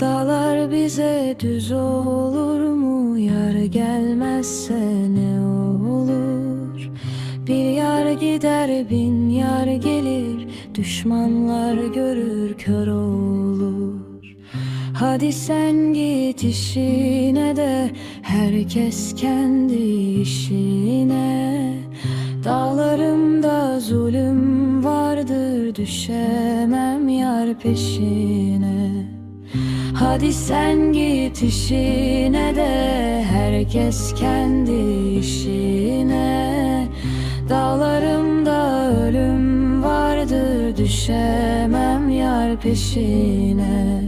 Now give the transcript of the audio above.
Dağlar bize düz olur mu? Yar gelmezse ne olur? Bir yar gider bin yar gelir. Düşmanlar görür kör olur. Hadi sen git işine de Herkes kendi işine. Dağlarımda zulüm vardır Düşemem yar peşine Hadi sen git işine de Herkes kendi işine. Dağlarımda ölüm vardır Düşemem yar peşine